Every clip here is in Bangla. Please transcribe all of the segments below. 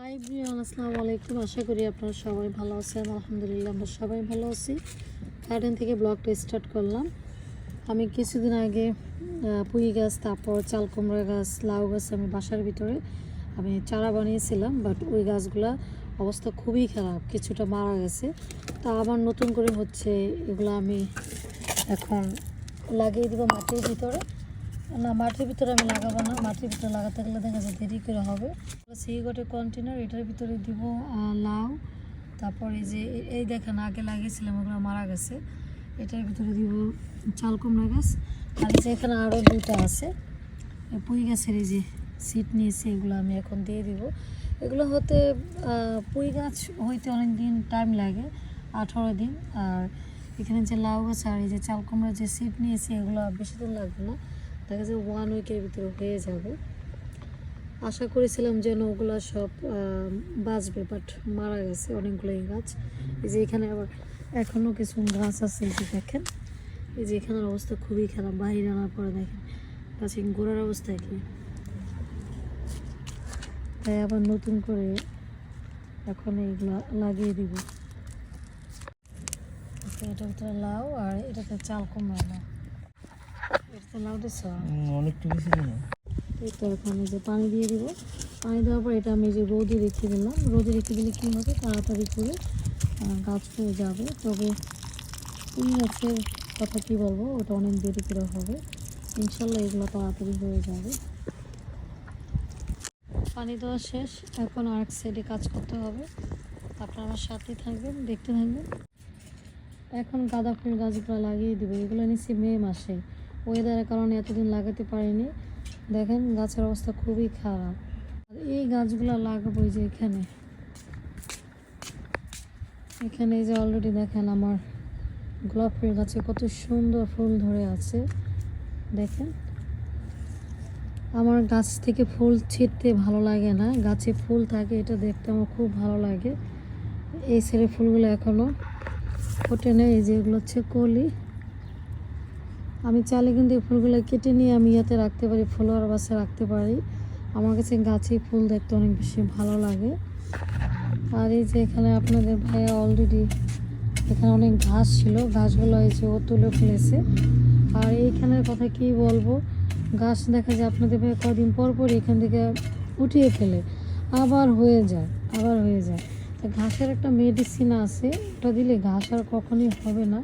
হাই ব্রিয়ান আসসালামু আলাইকুম আশা করি আপনারা সবাই ভালো আছেন। আলহামদুলিল্লাহ, আমরা সবাই ভালো আছি। গার্ডেন থেকে ব্লগটা স্টার্ট করলাম। আমি কিছুদিন আগে পুঁই গাছ, তারপর চাল কুমড়া গাছ, লাউ গাছ আমি বাসার ভিতরে আমি চারা বানিয়েছিলাম বাট ওই গাছগুলা অবস্থা খুবই খারাপ, কিছুটা মারা গেছে। তা আবার নতুন করে হচ্ছে, এগুলো আমি এখন লাগিয়ে দিব মাটির ভিতরে। না, মাটির ভিতরে আমি লাগাবো না। মাটির ভিতরে লাগাতে গেলে দেখা যায় দেরি করে হবে। সেই গোটে কন্টেনার এটার ভিতরে দিব লাউ। তারপর এই যে এই দেখেন, আগে লাগিয়েছিলাম, ওগুলো মারা গেছে। এটার ভিতরে দিব চাল কুমড়া গাছ। আর যে এখানে আরও দুটো আছে। পুঁই গাছের এই যে সিট নিয়েছি, এগুলো আমি এখন দিয়ে দিব। এগুলো হতে পুঁই গাছ হইতে অনেক দিন টাইম লাগে, আঠারো দিন। আর এখানে যে লাউ গাছ আর এই যে চাল কুমড়ার যে সিট নিয়েছি, এগুলো বেশি দিন লাগবে না। দেখা যায় ওয়ান উইকের ভিতরে হয়ে যাবে। আশা করেছিলাম যেন ওগুলো সব বাঁচবে বাট মারা গেছে অনেকগুলোই গাছ। এই যে এখানে আবার এখনও কিছু গাছ আছে এই যে দেখেন। এই যে এখানের অবস্থা খুবই খারাপ বাইরে আনার পরে দেখেন। গাছের গোড়ার অবস্থা কি? তাই আবার নতুন করে এখন এইগুলা লাগিয়ে দিব। তো এটার ভিতরে লাউ আর এটাতে চাল কুমড়া লাউ। না এই তো এখন যে পানি দিয়ে দিব। পানি দেওয়ার পর এটা আমি যে রোদে রেখে দিলাম। রোদে রেখে দিলে কী হবে? তাড়াতাড়ি করে গাছ হয়ে যাবে। তবে কুই গাছের কথা কী বলব? ওটা অনেক দেরি করে হবে। ইনশাল্লাহ এগুলো তাড়াতাড়ি হয়ে যাবে। পানি দেওয়া শেষ। এখন আরেক সাইডে কাজ করতে হবে। আপনারা আমার সাথে থাকবেন দেখতে থাকবেন। এখন গাঁদা ফুল গাছগুলো লাগিয়ে দেবো। এগুলো নিচ্ছি মে মাসে। ওয়েদারের কারণে এতদিন লাগাতে পারিনি। দেখেন, গাছের অবস্থা খুবই খারাপ। আর এই গাছগুলো লাগাবো যে এখানে। এখানে এই যে অলরেডি দেখেন আমার গোলাপ ফুল গাছে কত সুন্দর ফুল ধরে আছে। দেখেন। আমার গাছ থেকে ফুল ছিঁড়তে ভালো লাগে না। গাছে ফুল থাকে, এটা দেখতে আমার খুব ভালো লাগে। এই ছেড়ে ফুলগুলো এখনও ফোটে নেই, এই যে এগুলো হচ্ছে কলি। আমি চাইলে কিন্তু এই ফুলগুলো কেটে নিয়ে আমি ইয়াতে রাখতে পারি ফ্লোয়ার বাসে রাখতে পারি। আমার কাছে গাছে ফুল দেখতে অনেক বেশি ভালো লাগে। আর এই যে এখানে আপনাদের ভাইয়া অলরেডি এখানে অনেক ঘাস ছিল, ঘাসগুলো এই যে ও তুলে ফেলেছে। আর এইখানের কথা কি বলব গাছ দেখা যায় আপনাদের ভাইয়া কদিন পর পর এখান থেকে উঠিয়ে ফেলে, আবার হয়ে যায়, আবার হয়ে যায়। তা ঘাসের একটা মেডিসিন আছে, ওটা দিলে ঘাস আর কখনোই হবে না।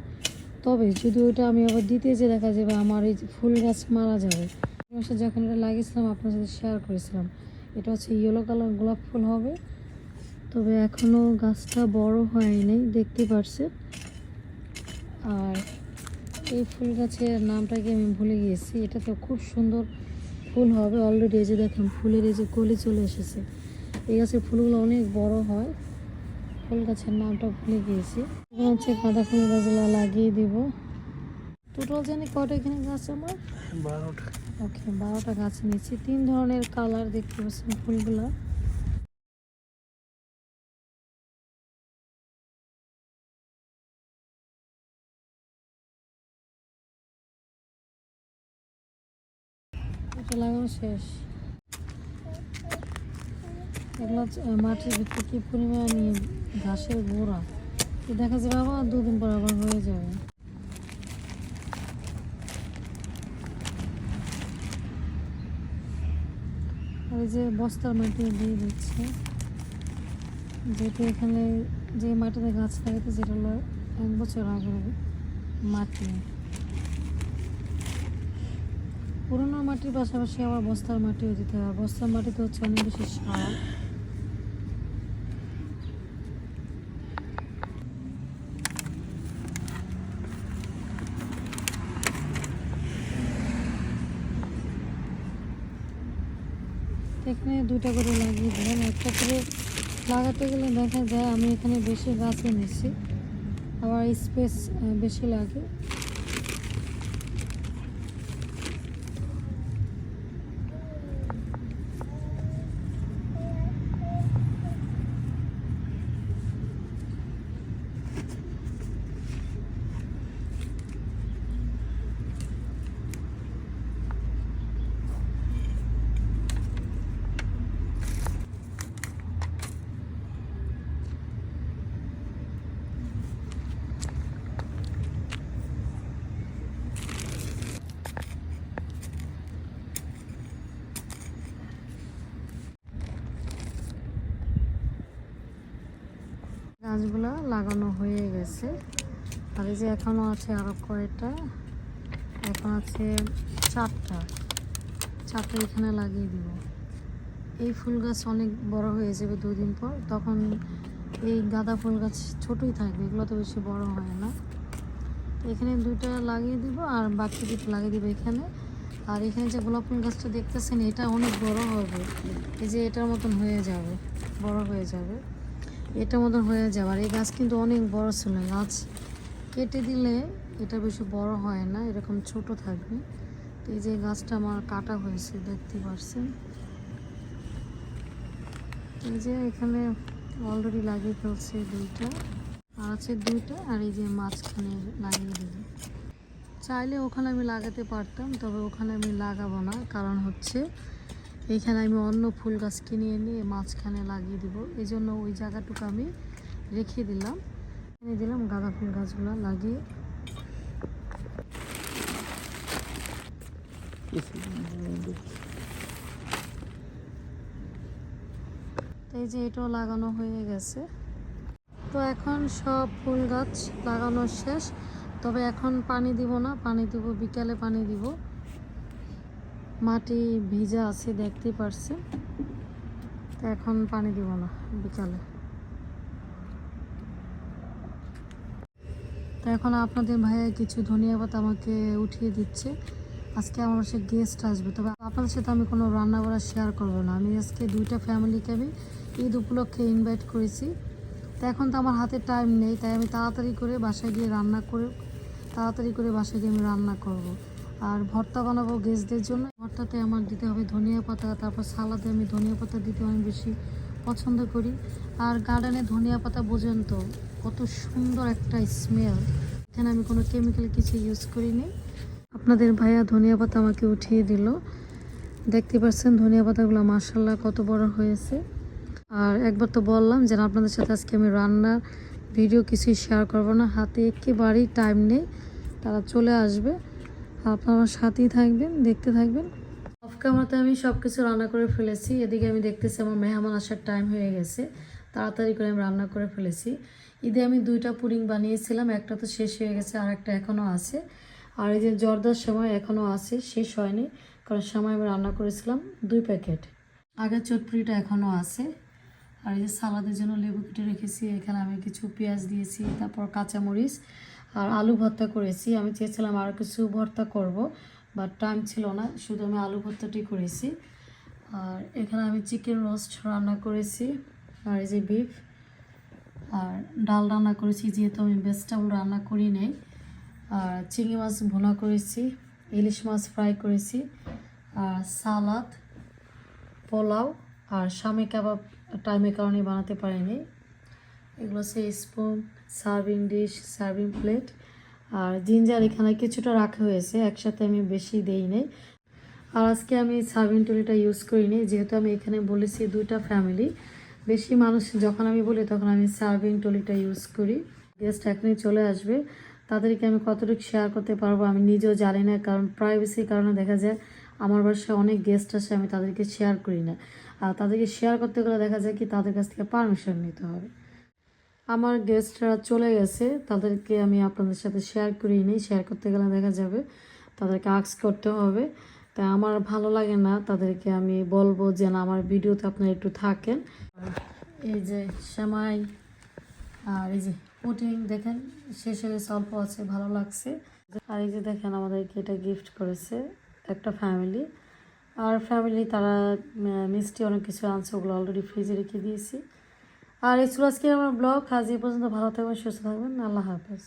তবে যদি ওইটা আমি আবার দিতে যে দেখা যাবে আমার এই ফুল গাছ মারা যাবে। মাসে যখন এটা লাগিয়েছিলাম, আপনার সাথে শেয়ার করেছিলাম। এটা হচ্ছে ইয়েলো কালার গোলাপ ফুল হবে। তবে এখনও গাছটা বড় হয়নি, দেখতে পারছেন। আর এই ফুল গাছের নামটা কি আমি ভুলে গিয়েছি? এটা তো খুব সুন্দর ফুল হবে। অলরেডি এই যে দেখেন, ফুলের এই যে কলি চলে এসেছে। এই গাছের ফুলগুলো অনেক বড় হয়। ফুল গাছের নামটা ভুলে গিয়েছি। এখন হচ্ছে গাঁদা ফুল গাছগুলো লাগিয়ে দিব। টোটাল জানি কটা এখানে গাছ আমার? বারোটা। ওকে বারোটা গাছ নিয়েছি। তিন ধরনের কালার দেখতে পাচ্ছেন ফুলগুলা। এটা লাগানো শেষ। মাটির ভিতরে কি পরিমাণ ঘাসের গোড়া? দেখা যাবে আবার দুদিন পর আবার হয়ে যাবে। আর যে বস্তার মাটি দিয়ে দিচ্ছে, যেহেতু এখানে যে মাটিতে গাছ লাগাতে যেটা হলো এক বছর আগের মাটি। পুরোনো মাটির পাশাপাশি আবার বস্তার মাটিও দিতে হবে। বস্তার মাটিতে হচ্ছে অনেক বেশি সার। এখানে দুটা করে লাগিয়ে দিলাম। একটা করে লাগাতে গেলে দেখা যায় আমি এখানে বেশি গাছও এনেছি, আবার স্পেস বেশি লাগে। গাছগুলো লাগানো হয়ে গেছে। আর এই যে এখনও আছে আরও কয়টা, এখন আছে চারটা। চারটা এখানে লাগিয়ে দিব। এই ফুল গাছ অনেক বড় হয়ে যাবে দুদিন পর। তখন এই গাঁদা ফুল গাছ ছোটই থাকবে, এগুলো তো বেশি বড় হয় না। এখানে দুইটা লাগিয়ে দিব আর বাকি দুটো লাগিয়ে দিব এখানে। আর এখানে যে গোলাপ ফুল গাছটা দেখতেছেন, এটা অনেক বড় হবে। এই যে এটার মতন হয়ে যাবে, বড় হয়ে যাবে। এটার মতন হয়ে যাবে। আর এই গাছ কিন্তু অনেক বড় ছিল। গাছ কেটে দিলে এটা বেশি বড় হয় না, এরকম ছোট থাকবে। তো এই যে গাছটা আমার কাটা হয়েছে, দেখতে পারছেন? এই যে এখানে অলরেডি লাগিয়ে ফেলছে দুইটা। আর আছে দুইটা, আর এই যে মাঝখানে লাগিয়ে দিল চাইলে ওখানে আমি লাগাতে পারতাম, তবে ওখানে আমি লাগাবো না। কারণ হচ্ছে এইখানে আমি অন্য ফুল গাছ কিনে এনে মাঝখানে লাগিয়ে দিব। এই জন্য ওই জায়গাটুকু আমি রেখে দিলাম। এনে দিলাম গাঁদা ফুল গাছগুলো লাগিয়ে। এই যে এটাও লাগানো হয়ে গেছে। তো এখন সব ফুল গাছ লাগানো শেষ। তবে এখন পানি দিব না, পানি দিব, বিকালে পানি দিব। মাটি ভিজা আছে, দেখতে পারছে তো এখন পানি দিব না, বিকালে। তো এখন আপনাদের ভাইয়া কিছু ধনিয়া পাতা আমাকে উঠিয়ে দিচ্ছে। আজকে আমার বাসায় গেস্ট আসবে, তবে আপনাদের সাথে আমি কোনো রান্না বান্না শেয়ার করব না। আমি আজকে দুইটা ফ্যামিলিকে আমি ঈদ উপলক্ষে ইনভাইট করেছি। তো এখন তো আমার হাতে টাইম নেই, তাই আমি তাড়াতাড়ি করে বাসায় গিয়ে রান্না করে, তাড়াতাড়ি করে বাসায় গিয়ে আমি রান্না করব। আর ভর্তা বানাবো গেস্টদের জন্য ভর্তাতে আমার দিতে হবে ধনিয়া পাতা তারপর সালাদে আমি ধনিয়া পাতা দিতে আমি বেশি পছন্দ করি। আর গার্ডেনে ধনিয়া পাতা বোঝেন তো কত সুন্দর একটা স্মেল এখানে আমি কোনো কেমিক্যাল কিছু ইউজ করিনি। আপনাদের ভাইয়া ধনিয়া পাতা আমাকে উঠিয়ে দিল। দেখতে পাচ্ছেন ধনিয়া পাতাগুলো মার্শাল্লাহ কত বড় হয়েছে। আর একবার তো বললাম যে না, আপনাদের সাথে আজকে আমি রান্নার ভিডিও কিছুই শেয়ার করব না। হাতে একেবারেই টাইম নেই তারা চলে আসবে। আপনারা সাথেই থাকবেন, দেখতে থাকবেন। অফ ক্যামেরাতে আমি সব কিছু রান্না করে ফেলেছি। এদিকে আমি দেখতেছি আমার মেহমান আসার টাইম হয়ে গেছে। তাড়াতাড়ি করে আমি রান্না করে ফেলেছি। ঈদে আমি দুইটা পুডিং বানিয়েছিলাম। একটা তো শেষ হয়ে গেছে, আর একটা এখনও আছে। আর এই যে জর্দার সময় এখনও আছে, শেষ হয়নি। কারণ সময় আমি রান্না করেছিলাম দুই প্যাকেট। আগের চটপুরিটা এখনও আছে। আর এই যে সালাদের জন্য লেবু কেটে রেখেছি। এখানে আমি কিছু পেঁয়াজ দিয়েছি, তারপর কাঁচামরিচ। আর আলু ভর্তা করেছি। আমি চেয়েছিলাম আরও কিছু ভর্তা করব বাট টাইম ছিল না, শুধু আমি আলু ভর্তাটি করেছি। আর এখানে আমি চিকেন রোস্ট রান্না করেছি, আর এই যে বিফ আর ডাল রান্না করেছি, যেহেতু আমি ভেজিটেবল রান্না করি নেই। আর চিংড়ি মাছ ভুনা করেছি, ইলিশ মাছ ফ্রাই করেছি, আর সালাদ, পোলাও, আর স্বামী কাবাব টাইমের কারণে বানাতে পারিনি। এগুলো হচ্ছে spoon serving dish, serving plate আর জিঞ্জার এখানে কিছুটা রাখা হয়েছে, একসাথে আমি বেশি দেই নাই। আর আজকে আমি সার্ভিং টুলিটা ইউজ করিনি, যেহেতু আমি এখানে বলেছি দুইটা ফ্যামিলি। বেশি মানুষ, যখন আমি বলি তখন আমি সার্ভিং টুলিটা ইউজ করি। গেস্ট এখনই চলে আসবে। তাদেরকে আমি কতটুকু শেয়ার করতে পারব আমি নিজেও জানি না, কারণ প্রাইভেসির কারণে দেখা যায় আমার বাসায় অনেক গেস্ট আসে, আমি তাদেরকে শেয়ার করি না। আর তাদেরকে শেয়ার করতে গেলে দেখা যায় কি তাদের কাছ থেকে পারমিশন নিতে হবে। আমার গেস্টরা চলে গেছে। তাদেরকে আমি আপনাদের সাথে শেয়ার করিনি শেয়ার করতে গেলে দেখা যাবে তাদেরকে আক্স করতে হবে। তাই আমার ভালো লাগে না তাদেরকে আমি বলব যে, না, আমার ভিডিওতে আপনারা একটু থাকেন। এই যে সেমাই আর এই যে পুটিং দেখেন শেষের অল্প আছে, ভালো লাগছে। আর এই যে দেখেন, আমাদেরকে এটা গিফট করেছে একটা ফ্যামিলি আর ফ্যামিলি তারা মিষ্টি অনেক কিছু আনছে, ওগুলো অলরেডি ফ্রিজে রেখে দিয়েছি। আর এই ছিল আজকে আমার ব্লগ। আজ এই পর্যন্ত ভালো থাকবেন, সুস্থ থাকবেন। আল্লাহ হাফেজ।